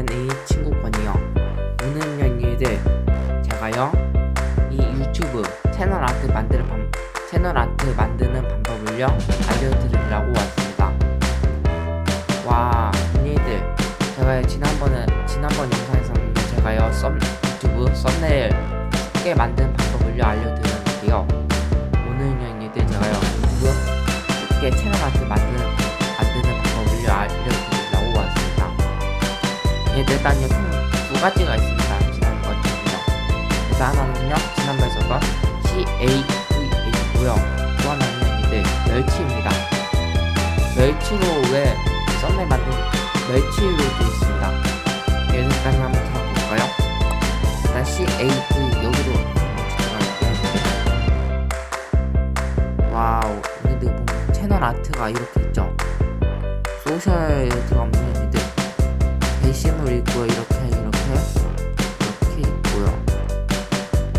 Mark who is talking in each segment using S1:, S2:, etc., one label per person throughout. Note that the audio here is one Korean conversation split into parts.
S1: 인형맨의 친구 권이요. 오늘 연일들 제가요 이 유튜브 채널 아트 만드는 방 채널 아트 만드는 방법을요 알려드리려고 왔습니다. 와 언니들 제가 지난번에 지난번 영상에서는 제가요 썸 유튜브 썸네일 쉽게 만드는 방법을요 알려드렸는데요. 오늘 언니들 제가요 유튜브 쉽게 채널 아트 만드는 일단요 총두 가지가 있습니다. 지난 것처럼요. 일단 하나는요 지난번에 썼던 C A V A고요. 또 하나는 이제 멸치입니다. 멸치로 왜 썸네일 만든 멸치로 되어 있습니다. 얘들 일단 한번 찾아볼까요? 일단 C A V 여기로. 와우 얘들 보면 채널 아트가 이렇게 있죠. 소셜에 들어가면 얘들 게시물 있고요 이렇게 이렇게? 이렇게 있고요.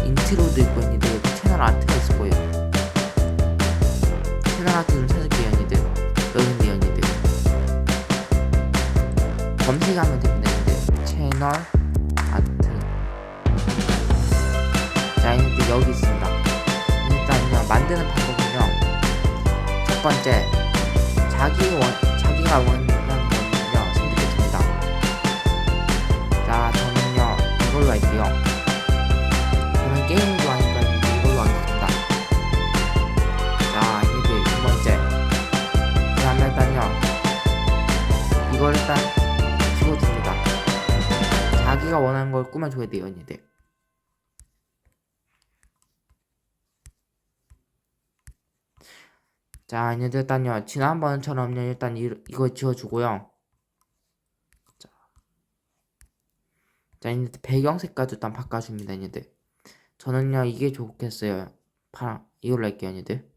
S1: 인트로도 있고 있는데 채널 아트가 있을 거예요 채널 아트 좀 찾을게요 언니들 여기 있네 언니들. 검색하면 됩니다 언니들 채널 아트. 자 언니들 여기 있습니다. 일단요 만드는 방법은요. 첫 번째 자기 원 자기가 원 할게요. 저는 게임 좋아하니까 이걸로 하겠습니다. 자 이게 두 번째. 그 다음에 일단요. 이걸 일단 찍어줍니다. 자기가 원하는 걸 꾸며줘야 돼요 언니들. 자 이제 일단요 지난번처럼요 일단 이, 이거 지워주고요 자 이제 배경 색깔도 일단 바꿔줍니다 얘들. 저는요 이게 좋겠어요. 파랑 이걸로 할게요 얘들.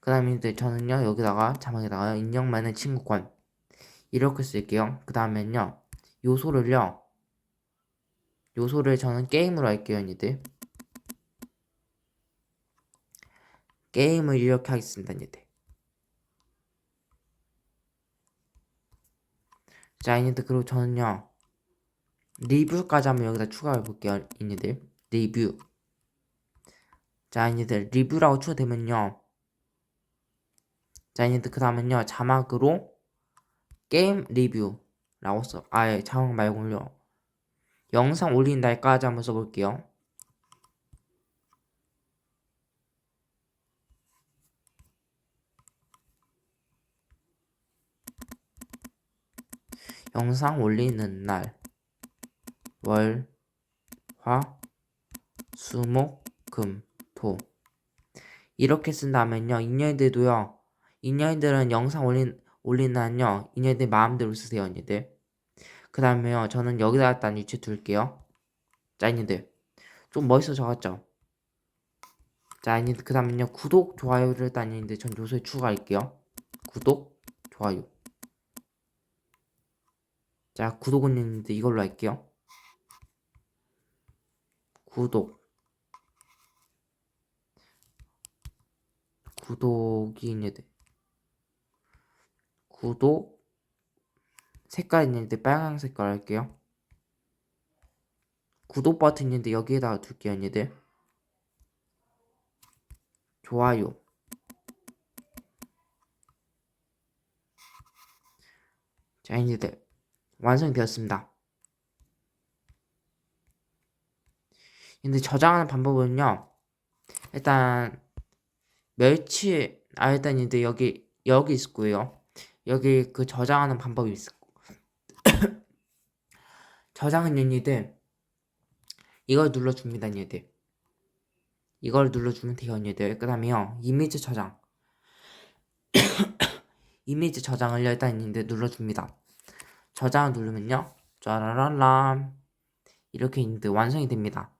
S1: 그 다음에 이제 저는요 여기다가 자막에다가 인형만의 친구권 이렇게 쓸게요. 그 다음엔요 요소를요 요소를 저는 게임으로 할게요 얘들. 게임을 이렇게 하겠습니다 얘들. 자 얘들 그리고 저는요 리뷰까지 한번 여기다 추가해 볼게요 얘네들. 리뷰. 자 얘네들 리뷰라고 추가되면요. 자 얘네들 그 다음은요 자막으로 게임 리뷰라고 써 아예 자막 말고요. 영상 올린 날까지 한번 써볼게요. 영상 올리는 날 월, 화, 수, 목, 금, 토. 이렇게 쓴다면요. 인연들도요. 인연들은 영상 올린, 올리는요. 인연들 마음대로 쓰세요, 언니들. 그 다음에요. 저는 여기다 일단 위치 둘게요. 자, 언니들. 좀 멋있어져갔죠? 자, 언니들. 그 다음에요. 구독, 좋아요를 일단 언니들 전 요소에 추가할게요. 구독, 좋아요. 자, 구독은 있는데 이걸로 할게요. 구독. 구독이 있는데 구독. 색깔 있는데 빨간 색깔 할게요. 구독 버튼 있는데 여기에다가 둘게요 얘들 좋아요. 자 얘들 완성되었습니다 근데 저장하는 방법은요. 일단 멸치 아 일단 이제 여기 여기 있고요. 여기 그 저장하는 방법이 있고 저장은 얘네들 이걸 눌러줍니다 얘네들 이걸 눌러주면 돼요 얘네들 그 다음에요 이미지 저장. 이미지 저장을 일단 얘네들 눌러줍니다. 저장을 누르면요. 짜라라람. 이렇게 있는데 완성이 됩니다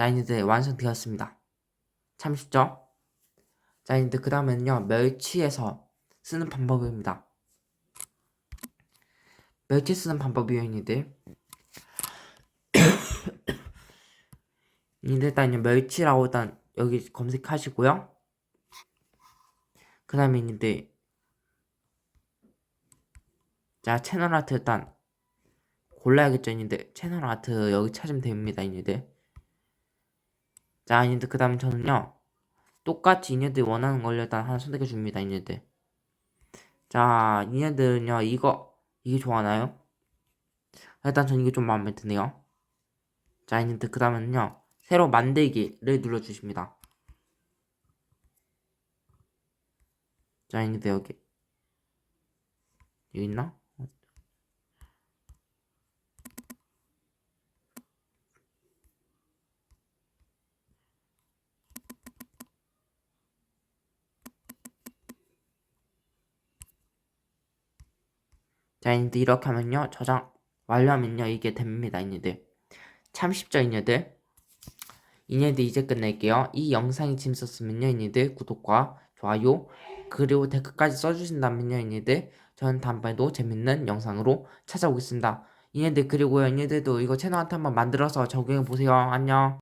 S1: 자, 이제 완성되었습니다. 참 쉽죠? 자, 이제 그 다음에는요, 멸치에서 쓰는 방법입니다. 멸치 쓰는 방법이요, 이들. 일단 멸치라고 일단 여기 검색하시고요. 그 다음에 이제 자 채널 아트 일단 골라야겠죠 이니들 채널 아트 여기 찾으면 됩니다 이니들 자 이니들 그 다음 저는요. 똑같이 이네들 원하는 걸 일단 하나 선택해 줍니다 이네들 자 이네들은요 이거 이게 좋아하나요? 일단 전 이게 좀 마음에 드네요. 자 이네들 그 다음은요 새로 만들기를 눌러주십니다. 자 이네들 여기. 여기 있나? 자, 이제 이렇게 하면요. 저장 완료하면요. 이게 됩니다. 이네들. 참 쉽죠, 이네들. 이네들 이제 끝낼게요. 이 영상이 재밌었으면요. 이네들 구독과 좋아요 그리고 댓글까지 써주신다면요. 이네들 저는 다음번에도 재밌는 영상으로 찾아오겠습니다. 이네들 그리고요. 이네들도 이거 채널 한테 한번 만들어서 적용해 보세요. 안녕.